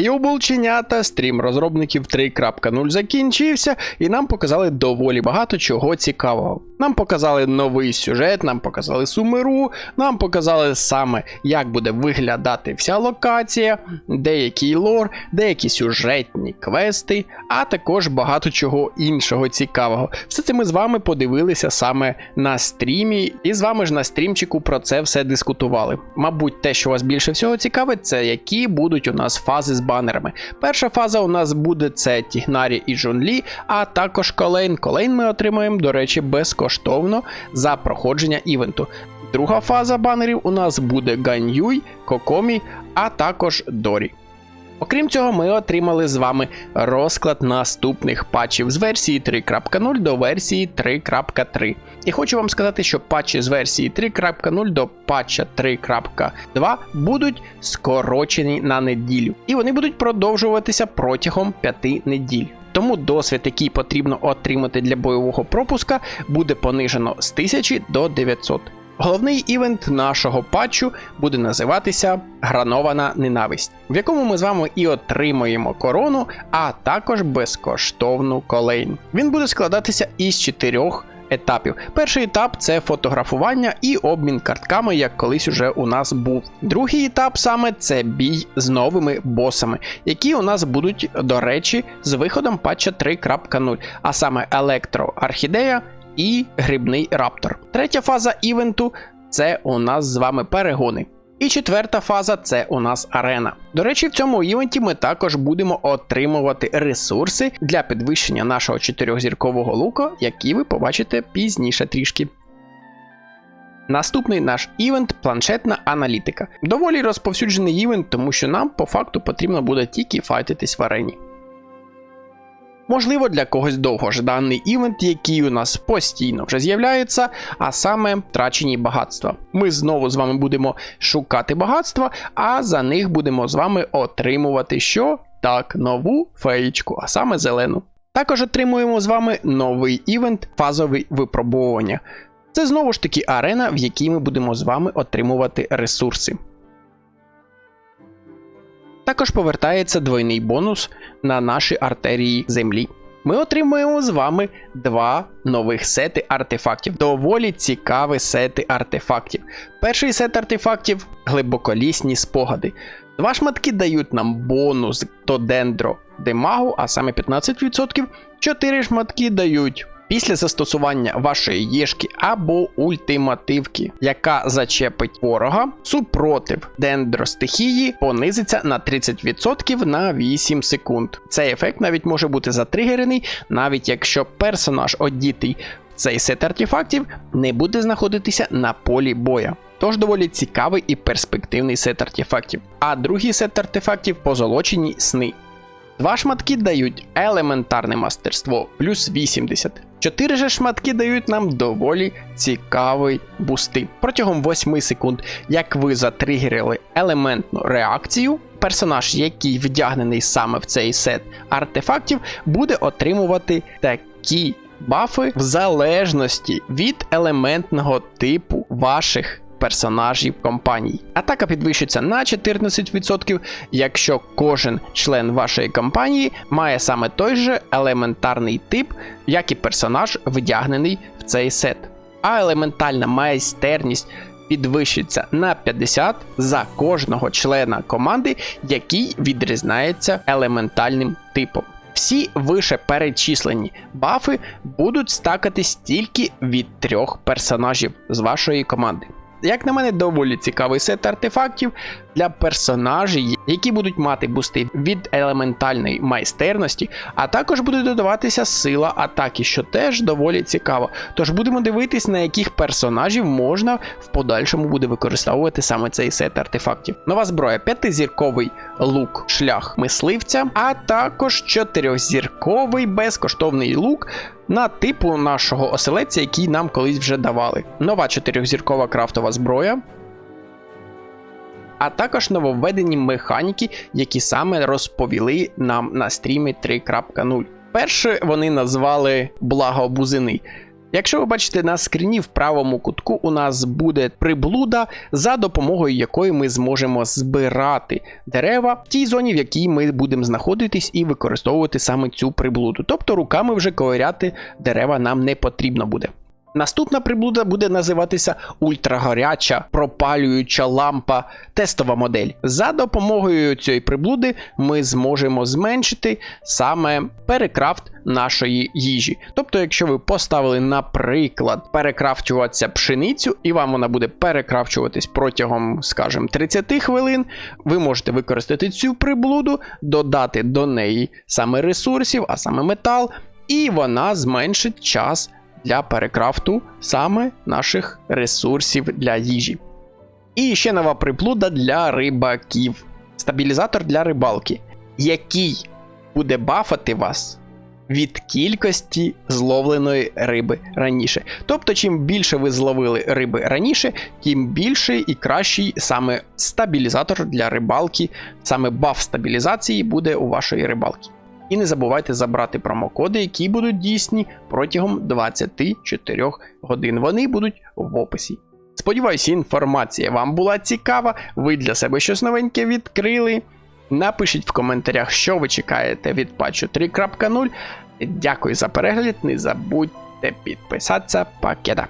Юбулченята, стрім розробників 3.0 закінчився, і нам показали доволі багато чого цікавого. Нам показали новий сюжет, нам показали сумиру, нам показали саме, як буде виглядати вся локація, деякий лор, деякі сюжетні квести, а також багато чого іншого цікавого. Все це ми з вами подивилися саме на стрімі, і з вами ж на стрімчику про це все дискутували. Мабуть, те, що вас більше всього цікавить, це які будуть у нас фази з банерами. Перша фаза у нас буде це Тігнарі і Жунлі, а також Колейн. Колейн ми отримаємо, до речі, безкоштовно за проходження івенту. Друга фаза банерів у нас буде Ганьюй, Кокомі, а також Дорі. Окрім цього, ми отримали з вами розклад наступних патчів з версії 3.0 до версії 3.3. І хочу вам сказати, що патчі з версії 3.0 до патча 3.2 будуть скорочені на неділю, і вони будуть продовжуватися протягом 5 неділь. Тому досвід, який потрібно отримати для бойового пропуска, буде понижено з 1000 до 900. Головний івент нашого патчу буде називатися Гранована ненависть, в якому ми з вами і отримуємо корону, а також безкоштовну колейн. Він буде складатися із чотирьох етапів. Перший етап це фотографування і обмін картками, як колись уже у нас був. Другий етап саме це бій з новими босами, які у нас будуть, до речі, з виходом патча 3.0, а саме Електроархідея і Грибний Раптор. Третя фаза івенту це у нас з вами перегони. І четверта фаза це у нас арена. До речі, в цьому івенті ми також будемо отримувати ресурси для підвищення нашого чотирьохзіркового лука, які ви побачите пізніше трішки. Наступний наш івент планшетна аналітика. Доволі розповсюджений івент, тому що нам по факту потрібно буде тільки файтитись в арені. Можливо, для когось довгожданий івент, який у нас постійно вже з'являється, а саме втрачені багатства. Ми знову з вами будемо шукати багатства, а за них будемо з вами отримувати що? Так, нову феєчку, а саме зелену. Також отримуємо з вами новий івент фазові випробовування. Це знову ж таки арена, в якій ми будемо з вами отримувати ресурси. Також повертається двойний бонус на наші артерії землі. Ми отримуємо з вами два нових сети артефактів. Доволі цікаві сети артефактів. Перший сет артефактів глибоколісні спогади. Два шматки дають нам бонус до дендро демагу, а саме 15%. Чотири шматки дають після застосування вашої єшки або ультимативки, яка зачепить ворога, супротив дендростихії понизиться на 30% на 8 секунд. Цей ефект навіть може бути затригерений, навіть якщо персонаж одітий в цей сет артефактів не буде знаходитися на полі боя. Тож доволі цікавий і перспективний сет артефактів. А другий сет артефактів позолочені сни. Два шматки дають елементарне мастерство плюс 80. Чотири же шматки дають нам доволі цікавий бусти. Протягом 8 секунд, як ви затригерили елементну реакцію, персонаж, який вдягнений саме в цей сет артефактів, буде отримувати такі бафи в залежності від елементного типу ваших персонажів компаній. Атака підвищиться на 14%, якщо кожен член вашої компанії має саме той же елементарний тип, як і персонаж, вдягнений в цей сет. А елементальна майстерність підвищиться на 50 за кожного члена команди, який відрізняється елементальним типом. Всі вище перечислені бафи будуть стакатись тільки від трьох персонажів з вашої команди. Як на мене, доволі цікавий сет артефактів для персонажів, які будуть мати бусти від елементальної майстерності, а також буде додаватися сила атаки, що теж доволі цікаво. Тож будемо дивитись, на яких персонажів можна в подальшому буде використовувати саме цей сет артефактів. Нова зброя, п'ятизірковий лук, шлях мисливця, а також чотирьохзірковий безкоштовний лук на типу нашого оселедця, який нам колись вже давали. Нова чотирьохзіркова крафтова зброя. А також нововведені механіки, які саме розповіли нам на стрімі 3.0. Перше вони назвали благобузини. Якщо ви бачите на скріні в правому кутку, у нас буде приблуда, за допомогою якої ми зможемо збирати дерева в тій зоні, в якій ми будемо знаходитись і використовувати саме цю приблуду. Тобто руками вже ковиряти дерева нам не потрібно буде. Наступна приблуда буде називатися ультрагоряча пропалююча лампа тестова модель. За допомогою цієї приблуди ми зможемо зменшити саме перекрафт нашої їжі. Тобто, якщо ви поставили, наприклад, перекрафчуватися пшеницю, і вам вона буде перекрафчуватись протягом, скажімо, 30 хвилин, ви можете використати цю приблуду, додати до неї саме ресурсів, а саме метал, і вона зменшить час для перекрафту саме наших ресурсів для їжі. І ще нова приблуда для рибаків. Стабілізатор для рибалки, який буде бафати вас від кількості зловленої риби раніше. Тобто, чим більше ви зловили риби раніше, тим більший і кращий саме стабілізатор для рибалки, саме баф стабілізації буде у вашої рибалки. І не забувайте забрати промокоди, які будуть дійсні протягом 24 годин. Вони будуть в описі. Сподіваюся, інформація вам була цікава. Ви для себе щось новеньке відкрили. Напишіть в коментарях, що ви чекаєте від патчу 3.0. Дякую за перегляд. Не забудьте підписатися. Пакета.